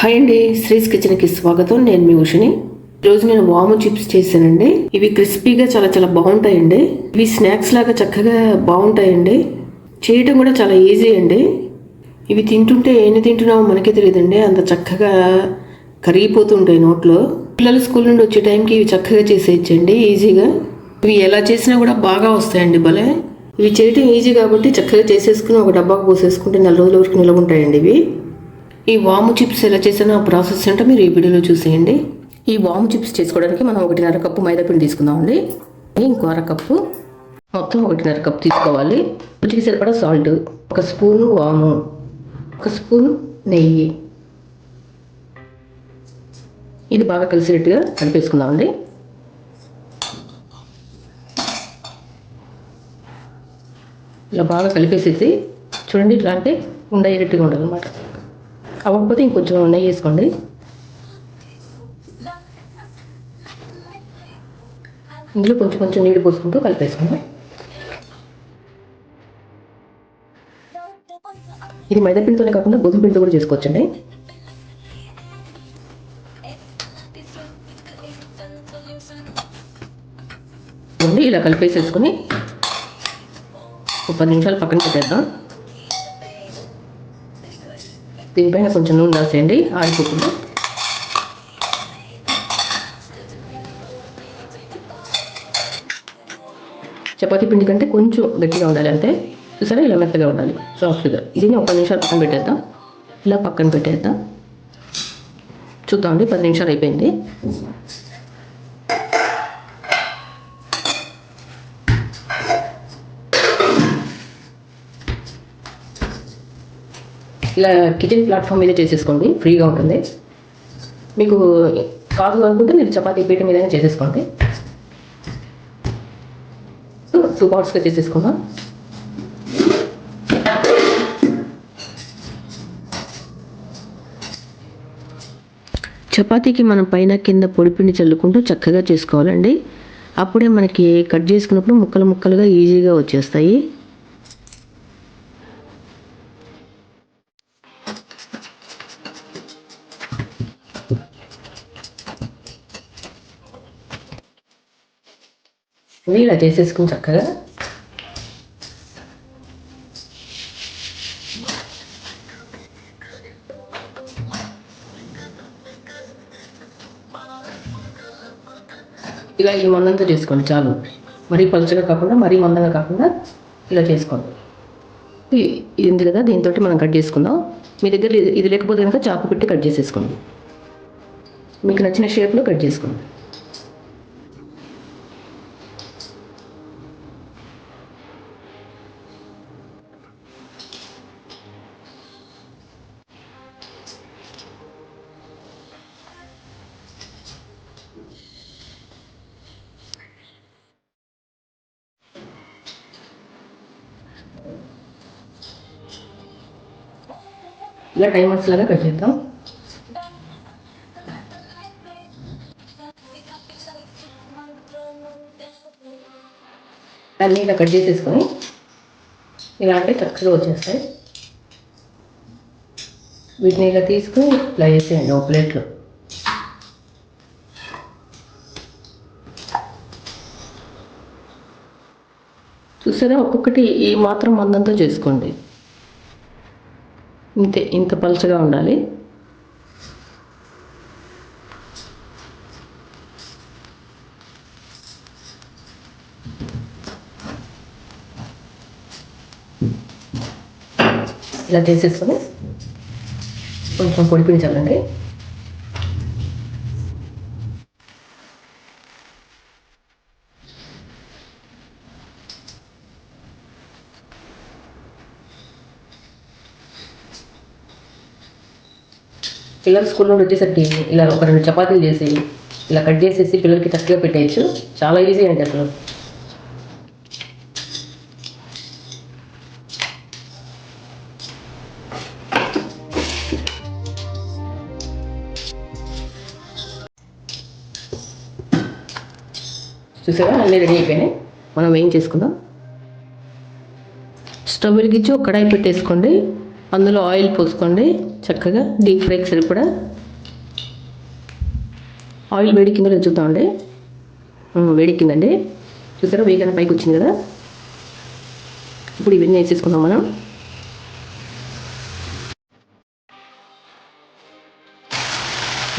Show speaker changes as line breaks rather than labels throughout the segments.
Hi అండి శ్రీస్ కిచెన్కి స్వాగతం. నేను మీ ఉషిని. రోజు నేను వాము చిప్స్ చేశానండి. ఇవి క్రిస్పీగా చాలా చాలా బాగుంటాయండి. ఇవి స్నాక్స్ లాగా చక్కగా బాగుంటాయండి. చేయటం కూడా చాలా ఈజీ అండి. ఇవి తింటుంటే ఎన్ని తింటున్నామో మనకే తెలియదండి. అంత చక్కగా కరిగిపోతుంటాయి నోట్లో. పిల్లలు స్కూల్ నుండి వచ్చే టైంకి ఇవి చక్కగా చేసేయచ్చండి ఈజీగా. ఇవి ఎలా చేసినా కూడా బాగా వస్తాయండి భలే. ఇవి చేయటం ఈజీ కాబట్టి చక్కగా చేసేసుకుని ఒక డబ్బాకు పోసేసుకుంటే నెల రోజుల వరకు నిలవ ఉంటాయండి ఇవి. ఈ వాము చిప్స్ ఎలా చేసిన ప్రాసెస్ ఏంటో మీరు ఈ వీడియోలో చూసేయండి. ఈ వాము చిప్స్ చేసుకోవడానికి మనం ఒకటిన్నర కప్పు మైదా పిండి తీసుకుందామండి. ఇంకో అర కప్పు మొత్తం ఒకటిన్నర కప్పు తీసుకోవాలి. రుచికి సరిపడా సాల్ట్ ఒక స్పూను వాము ఒక స్పూన్ నెయ్యి. ఇది బాగా కలిసినట్టుగా కలిపేసుకుందామండి. ఇలా బాగా కలిపేసేసి చూడండి ఇట్లా అంటే ఉండేటట్టుగా అనమాట అవ్వకపోతే ఇంకొంచెం నెయ్యి వేసుకోండి. ఇందులో కొంచెం కొంచెం నీళ్ళు పోసుకుంటూ కలిపేసుకుందాం. ఇది మైదా పిండితోనే కాకుండా గోధుమ పిండితో కూడా చేసుకోవచ్చండి. ఇలా కలిపేసేసుకుని ఒక పది నిమిషాలు పక్కన పెట్టేద్దాం. దీనిపైన కొంచెం నూనె రాసేయండి ఆడిపోకుండా చపాతి పిండి కంటే కొంచెం గట్టిగా ఉండాలి అంతే. చూసారా ఇలా మెత్తగా ఉండాలి సాఫ్ట్గా దీన్ని ఒక పది నిమిషాలు పక్కన పెట్టేద్దాం. ఇలా పక్కన పెట్టేద్దాం. చూద్దామండి పది నిమిషాలు అయిపోయింది. కిచెన్ ప్లాట్ఫామ్ మీద చేసేసుకోండి. ఫ్రీగా ఉంటుంది. మీకు కాదు అనుకుంటే మీరు చపాతీ పీట మీదనే చేసేసుకోండి. టూ పార్ట్స్గా చేసేసుకుందాం. చపాతీకి మనం పైన కింద పొడిపిండి చల్లుకుంటూ చక్కగా చేసుకోవాలండి. అప్పుడే మనకి కట్ చేసుకున్నప్పుడు ముక్కలు ముక్కలుగా ఈజీగా వచ్చేస్తాయి. ఇవి ఇలా చేసేసుకుని చక్కగా ఇలా ఈ మందంతో చేసుకోండి చాలు. మరీ పలుచగా కాకుండా మరీ మందంగా కాకుండా ఇలా చేసుకోండి. ఇది ఉంది కదా దీంతో మనం కట్ చేసుకుందాం. మీ దగ్గర ఇది- ఇది లేకపోతే కనుక చాకు పెట్టి కట్ చేసేసుకోండి. మీకు నచ్చిన షేప్లో కట్ చేసుకోండి. ఇలా డైమండ్స్ లాగా కట్ చేద్దాం. అన్నీ ఇలా కట్ చేసేసుకొని ఇలా అంటే చక్కగా వచ్చేస్తాయి. వీటిని ఇలా తీసుకుని ఇలా వేసేయండి ఒక ప్లేట్లో. చూసారా? ఒక్కొక్కటి ఈ మాత్రం మందంతో చేసుకోండి. ఇంతే ఇంత పలుచగా ఉండాలి. ఇలా చేసేసుకొని కొంచెం పొడి పిల్లలు స్కూల్ నుండి వచ్చేసరికి ఇలా ఒక రెండు చపాతీలు చేసి ఇలా కట్ చేసేసి పిల్లలకి చక్కగా పెట్టేయచ్చు. చాలా ఈజీ అండి అసలు. చూసారా అన్నీ రెడీ అయిపోయినాయి. మనం ఏం చేసుకుందాం? స్టవ్ వెలిగించి ఒక కడాయి పెట్టేసుకోండి. అందులో ఆయిల్ పోసుకోండి. చక్కగా డీప్ ఫ్రైకి సరిపడా ఆయిల్ వేడికిందో లేదు చూద్దామండి. ఉమ్, వేడెక్కిందండి చూసారా? వేగన పైకి వచ్చింది కదా? ఇప్పుడు ఇవన్నీ వేసేసుకుందాం మనం.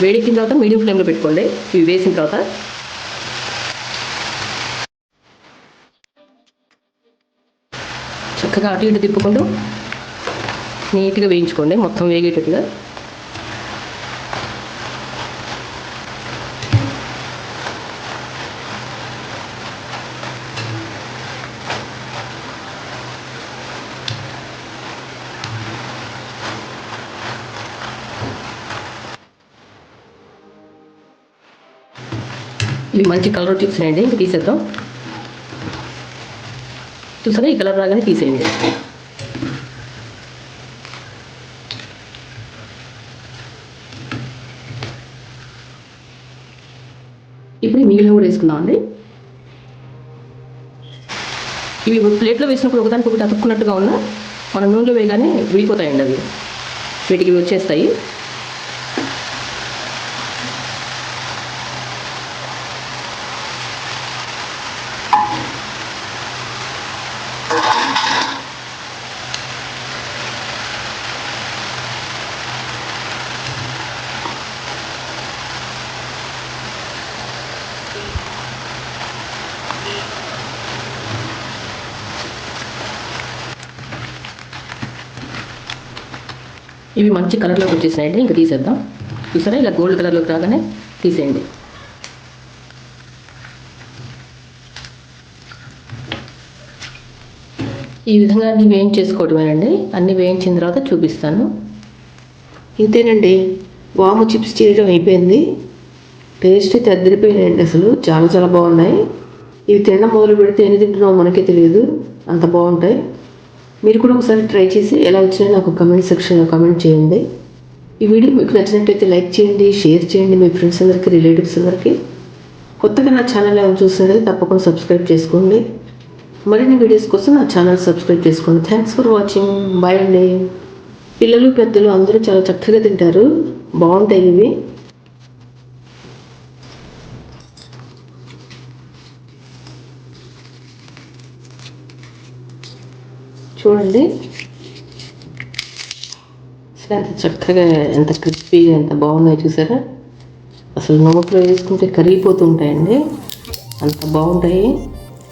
వేడెక్కిన తర్వాత మీడియం ఫ్లేమ్లో పెట్టుకోండి. ఇవి వేసిన తర్వాత. చక్కగా అటు ఇటు తిప్పుకుంటూ నీట్గా వేయించుకోండి. మొత్తం వేగేటట్టుగా. ఇవి మంచి కలర్ వచ్చేసినాయండి ఇంక తీసేద్దాం. చూసారా? ఈ కలర్ రాగానే తీసేయండి ఇప్పుడు ఈ మిగిలిన అండి ఇవి ప్లేట్లో వేసినప్పుడు ఒకదానికి ఒకటి అతుక్కున్నట్టుగా ఉన్న మన నూనెలో వేయగానే విడిపోతాయండి అవి. వీటికి ఇవి వచ్చేస్తాయి. ఇవి మంచి కలర్లోకి వచ్చేసినాయండి. ఇంకా తీసేద్దాం. చూసారా? ఇలా గోల్డ్ కలర్లోకి రాగానే తీసేయండి. ఈ విధంగా అన్ని వేయించేసుకోవడమేనండి. అన్ని వేయించిన తర్వాత చూపిస్తాను. ఇంతేనండి. వాము చిప్స్ చేయడం అయిపోయింది. టేస్ట్ అయితే అద్దరిపోయినాయండి అసలు. చాలా చాలా బాగున్నాయి. ఇవి తినడం మొదలు పెడితే ఎన్ని తింటున్నామో మనకే తెలియదు. అంత బాగుంటాయి. మీరు కూడా ఒకసారి ట్రై చేసి ఎలా వచ్చినాయో నాకు కమెంట్ సెక్షన్లో కమెంట్ చేయండి. ఈ వీడియో మీకు నచ్చినట్టయితే లైక్ చేయండి షేర్ చేయండి మీ ఫ్రెండ్స్ అందరికీ రిలేటివ్స్ అందరికీ. కొత్తగా నా ఛానల్ ఏమైనా చూస్తున్నది తప్పకుండా సబ్స్క్రైబ్ చేసుకోండి. మరిన్ని వీడియోస్ కోసం నా ఛానల్ సబ్స్క్రైబ్ చేసుకోండి. థ్యాంక్స్ ఫర్ వాచింగ్ బాయ్ అండి. పిల్లలు పెద్దలు అందరూ చాలా చక్కగా తింటారు. బాగుంటాయి ఇవి. చూడండి. అసలు ఎంత చక్కగా ఎంత క్రిస్పీగా ఎంత బాగున్నాయి చూసారా? అసలు నోట్లో వేసుకుంటే కరిగిపోతుంటాయండి అంత బాగుంటాయి.